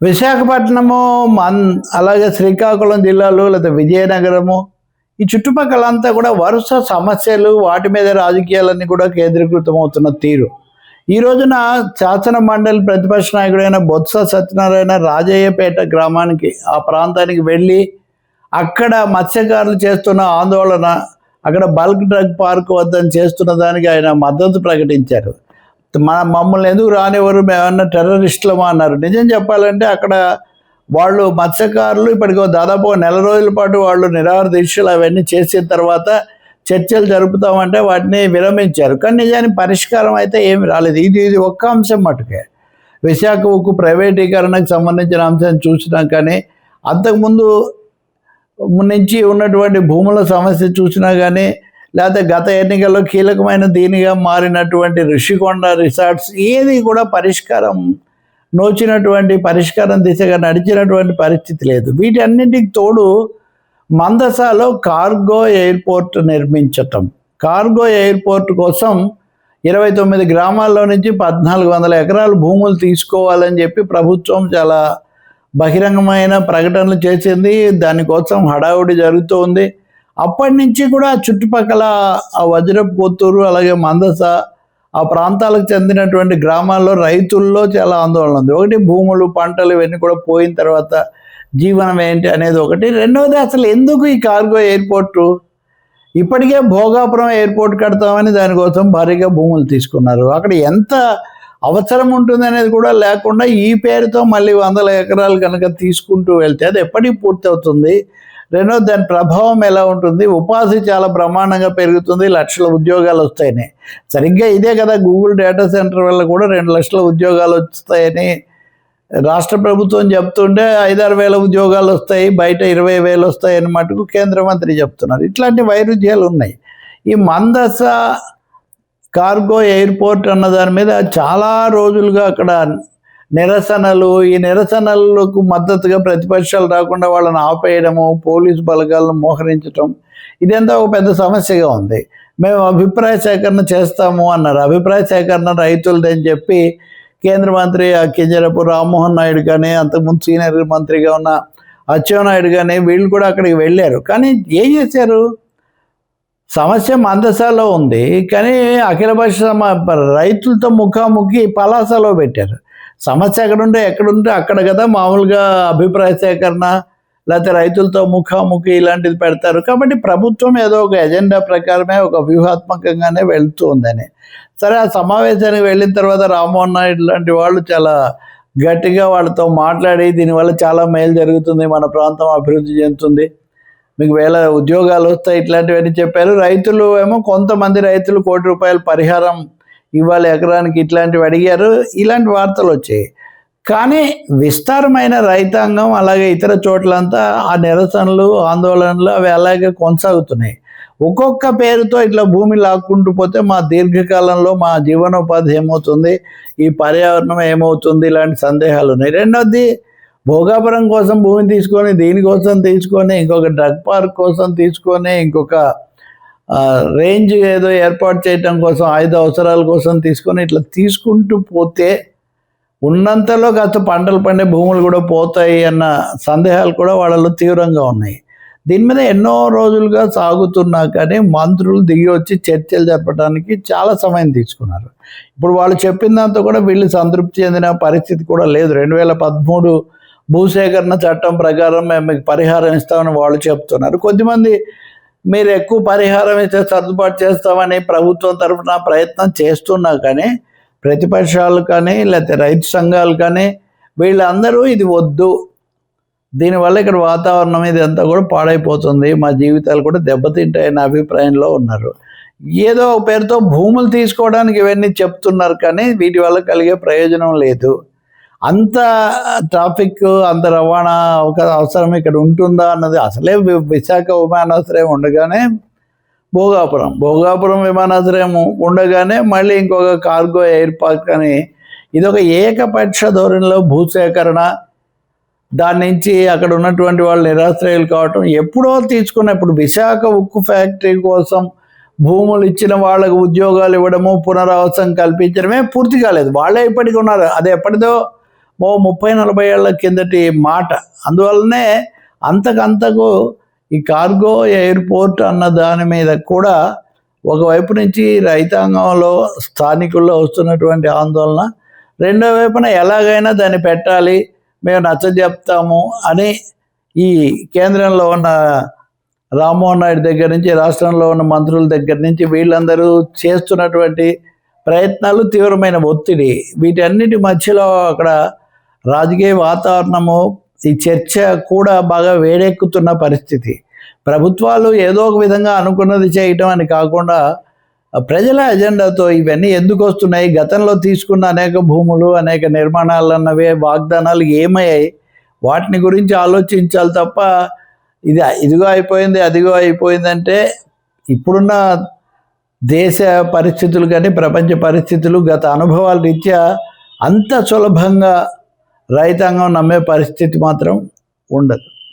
విశాఖపట్నము మన్ అలాగే శ్రీకాకుళం జిల్లాలు లేదా విజయనగరము ఈ చుట్టుపక్కల అంతా కూడా వరుస సమస్యలు వాటి మీద రాజకీయాలన్నీ కూడా కేంద్రీకృతం అవుతున్న తీరు. ఈ రోజున శాసన మండలి ప్రతిపక్ష నాయకుడైన బొత్స సత్యనారాయణ రాజయ్యపేట గ్రామానికి ఆ ప్రాంతానికి వెళ్ళి అక్కడ మత్స్యకారులు చేస్తున్న ఆందోళన అక్కడ బల్క్ డ్రగ్ పార్క్ వద్దని చేస్తున్న దానికి ఆయన మద్దతు ప్రకటించారు. మన మమ్మల్ని ఎందుకు రానివ్వరు? మేమన్నా టెర్రరిస్టులమా అన్నారు. నిజం చెప్పాలంటే అక్కడ వాళ్ళు మత్స్యకారులు ఇప్పటికో దాదాపు నెల రోజుల పాటు వాళ్ళు నిరాహార దీక్షలు అవన్నీ చేసిన తర్వాత చర్చలు జరుపుతామంటే వాటిని విరమించారు. కానీ నిజానికి పరిష్కారం అయితే ఏమి రాలేదు. ఇది ఇది ఒక్క అంశం మటుకే. విశాఖ ఉక్కు ప్రైవేటీకరణకు సంబంధించిన అంశం చూసినా కానీ అంతకుముందు నుంచి ఉన్నటువంటి భూముల సమస్య చూసినా కానీ లేకపోతే గత ఎన్నికల్లో కీలకమైన దీనిగా మారినటువంటి ఋషికొండ రిసార్ట్స్ ఏది కూడా పరిష్కారం నోచినటువంటి పరిష్కారం దిశగా నడిచినటువంటి పరిస్థితి లేదు. వీటన్నింటికి తోడు మందసాలో కార్గో ఎయిర్పోర్ట్ నిర్మించటం. కార్గో ఎయిర్పోర్ట్ కోసం ఇరవై తొమ్మిది గ్రామాల్లో నుంచి పద్నాలుగు వందల ఎకరాలు భూములు తీసుకోవాలని చెప్పి ప్రభుత్వం చాలా బహిరంగమైన ప్రకటనలు చేసింది. దానికోసం హడావుడి జరుగుతూ ఉంది. అప్పటి నుంచి కూడా చుట్టుపక్కల ఆ వజ్రపు కొత్తూరు అలాగే మందస ఆ ప్రాంతాలకు చెందినటువంటి గ్రామాల్లో రైతుల్లో చాలా ఆందోళన ఉంది. ఒకటి భూములు పంటలు ఇవన్నీ కూడా పోయిన తర్వాత జీవనం ఏంటి అనేది ఒకటి. రెండవది అసలు ఎందుకు ఈ కార్గో ఎయిర్పోర్టు? ఇప్పటికే భోగాపురం ఎయిర్పోర్ట్ కడతామని దానికోసం భారీగా భూములు తీసుకున్నారు. అక్కడ ఎంత అవసరం ఉంటుంది అనేది కూడా లేకుండా ఈ పేరుతో మళ్ళీ వందల ఎకరాలు కనుక తీసుకుంటూ వెళ్తే అది ఎప్పటికి పూర్తి అవుతుంది రెండోది దాని ప్రభావం ఎలా ఉంటుంది? ఉపాధి చాలా బ్రహ్మాండంగా పెరుగుతుంది లక్షల ఉద్యోగాలు వస్తాయని. సరిగ్గా ఇదే కదా గూగుల్ డేటా సెంటర్ వల్ల కూడా రెండు లక్షల ఉద్యోగాలు వస్తాయని రాష్ట్ర ప్రభుత్వం చెప్తుంటే ఐదారు వేల ఉద్యోగాలు వస్తాయి బయట ఇరవై వేలు వస్తాయి మటుకు కేంద్ర మంత్రి చెప్తున్నారు. ఇట్లాంటి వైరుధ్యాలు ఉన్నాయి. ఈ మందస కార్గో ఎయిర్పోర్ట్ అన్న దాని మీద చాలా రోజులుగా అక్కడ నిరసనలు ఈ నిరసనలకు మద్దతుగా ప్రతిపక్షాలు రాకుండా వాళ్ళని ఆపేయడము పోలీసు బలగాలను మోహరించటం ఇదంతా ఒక పెద్ద సమస్యగా ఉంది. మేము అభిప్రాయ సేకరణ చేస్తాము అన్నారు. అభిప్రాయ సేకరణ రైతులదని చెప్పి కేంద్ర మంత్రి ఆ కింజరపు రామ్మోహన్ నాయుడు కానీ అంతకుముందు సీనియర్ మంత్రిగా ఉన్న అచ్చెన్నాయుడు కానీ వీళ్ళు కూడా అక్కడికి వెళ్ళారు. కానీ ఏం చేశారు? సమస్య మందసాలో ఉంది. కానీ అఖిల భాష సమా రైతులతో ముఖాముఖి పలాసలో పెట్టారు. సమస్య ఎక్కడుంటే ఎక్కడుంటే అక్కడ కదా మామూలుగా అభిప్రాయ సేకరణ లేకపోతే రైతులతో ముఖాముఖి ఇలాంటిది పెడతారు. కాబట్టి ప్రభుత్వం ఏదో ఒక ఎజెండా ప్రకారమే ఒక వ్యూహాత్మకంగానే వెళ్తూ ఉందని. సరే ఆ సమావేశానికి వెళ్ళిన తర్వాత రామ్మోహన్ నాయుడు లాంటి వాళ్ళు చాలా గట్టిగా వాళ్ళతో మాట్లాడి దీనివల్ల చాలా మేలు జరుగుతుంది మన ప్రాంతం అభివృద్ధి చెందుతుంది. మీకు వేల ఉద్యోగాలు వస్తాయి ఇట్లాంటివన్నీ చెప్పారు. రైతులు ఏమో కొంతమంది రైతులు కోటి రూపాయల పరిహారం ఇవాళ ఎకరానికి ఇట్లాంటివి అడిగారు ఇలాంటి వార్తలు వచ్చాయి. కానీ విస్తారమైన రైతాంగం అలాగే ఇతర చోట్లంతా ఆ నిరసనలు ఆందోళనలు అవి అలాగే కొనసాగుతున్నాయి. ఒక్కొక్క పేరుతో ఇట్లా భూమి లాక్కుంటూ పోతే మా దీర్ఘకాలంలో మా జీవనోపాధి ఏమవుతుంది? ఈ పర్యావరణం ఏమవుతుంది? ఇలాంటి సందేహాలు ఉన్నాయి. రెండవది భోగాపురం కోసం భూమి తీసుకొని దీనికోసం తీసుకొని ఇంకొక డ్రగ్ పార్క్ కోసం తీసుకొని ఇంకొక రేంజ్ ఏదో ఏర్పాటు చేయటం కోసం ఆయుధ అవసరాల కోసం తీసుకొని ఇట్లా తీసుకుంటూ పోతే ఉన్నంతలో కాస్త పంటలు పండే భూములు కూడా పోతాయి అన్న సందేహాలు కూడా వాళ్ళలో తీవ్రంగా ఉన్నాయి. దీని మీద ఎన్నో రోజులుగా సాగుతున్నా కానీ మంత్రులు దిగి వచ్చి చర్చలు జరపడానికి చాలా సమయం తీసుకున్నారు. ఇప్పుడు వాళ్ళు చెప్పిన దాంతో కూడా వీళ్ళు సంతృప్తి చెందిన పరిస్థితి కూడా లేదు. రెండు వేల పదమూడు భూసేకరణ చట్టం ప్రకారం మేము మీకు పరిహారం ఇస్తామని వాళ్ళు చెప్తున్నారు. కొద్దిమంది మీరు ఎక్కువ పరిహారం ఇస్తే సర్దుబాటు చేస్తామని ప్రభుత్వం తరఫున ప్రయత్నం చేస్తున్నా కానీ ప్రతిపక్షాలు కానీ లేకపోతే రైతు సంఘాలు కానీ వీళ్ళందరూ ఇది వద్దు. దీనివల్ల ఇక్కడ వాతావరణం ఇది అంతా కూడా పాడైపోతుంది. మా జీవితాలు కూడా దెబ్బతింటాయన్న అభిప్రాయంలో ఉన్నారు. ఏదో ఒక పేరుతో భూములు తీసుకోవడానికి ఇవన్నీ చెప్తున్నారు కానీ వీటి వల్ల కలిగే ప్రయోజనం లేదు. అంత ట్రాఫిక్ అంత రవాణా అవకాశం అవసరం ఇక్కడ ఉంటుందా అన్నది అసలే విశాఖ విమానాశ్రయం ఉండగానే భోగాపురం. భోగాపురం విమానాశ్రయం ఉండగానే మళ్ళీ ఇంకొక కార్గో ఎయిర్ పార్క్ అని ఇదొక ఏకపక్ష ధోరణిలో భూసేకరణ. దాని నుంచి అక్కడ ఉన్నటువంటి వాళ్ళు నిరాశ్రయులు కావటం ఎప్పుడో తీసుకున్న ఇప్పుడు విశాఖ ఉక్కు ఫ్యాక్టరీ కోసం భూములు ఇచ్చిన వాళ్ళకు ఉద్యోగాలు ఇవ్వడము పునరావాసం కల్పించడమే పూర్తి కాలేదు. వాళ్ళే ఇప్పటికి ఉన్నారు. అది ఎప్పటిదో ఓ ముప్పై నలభై ఏళ్ళ కిందటి మాట. అందువల్లనే అంతకంతకు ఈ కార్గో ఎయిర్పోర్ట్ అన్న దాని మీద కూడా ఒకవైపు నుంచి రైతాంగంలో స్థానికుల్లో వస్తున్నటువంటి ఆందోళన రెండో వైపున ఎలాగైనా దాన్ని పెట్టాలి మేము నచ్చ చెప్తాము అని ఈ కేంద్రంలో ఉన్న రామ్మోహన్ నాయుడు దగ్గర నుంచి రాష్ట్రంలో ఉన్న మంత్రుల దగ్గర నుంచి వీళ్ళందరూ చేస్తున్నటువంటి ప్రయత్నాలు తీవ్రమైన ఒత్తిడి. వీటన్నిటి మధ్యలో అక్కడ రాజకీయ వాతావరణము ఈ చర్చ కూడా బాగా వేడెక్కుతున్న పరిస్థితి. ప్రభుత్వాలు ఏదో ఒక విధంగా అనుకున్నది చేయటం అని కాకుండా ప్రజల ఎజెండాతో ఇవన్నీ ఎందుకు వస్తున్నాయి గతంలో తీసుకున్న అనేక భూములు అనేక నిర్మాణాలు అన్నవే వాగ్దానాలు ఏమయ్యాయి? వాటిని గురించి ఆలోచించాలి తప్ప ఇది ఇదిగో అయిపోయింది అదిగో అయిపోయిందంటే ఇప్పుడున్న దేశ పరిస్థితులు కానీ ప్రపంచ పరిస్థితులు గత అనుభవాల రీత్యా అంత సులభంగా రైతాంగం నమ్మే పరిస్థితి మాత్రం ఉండదు.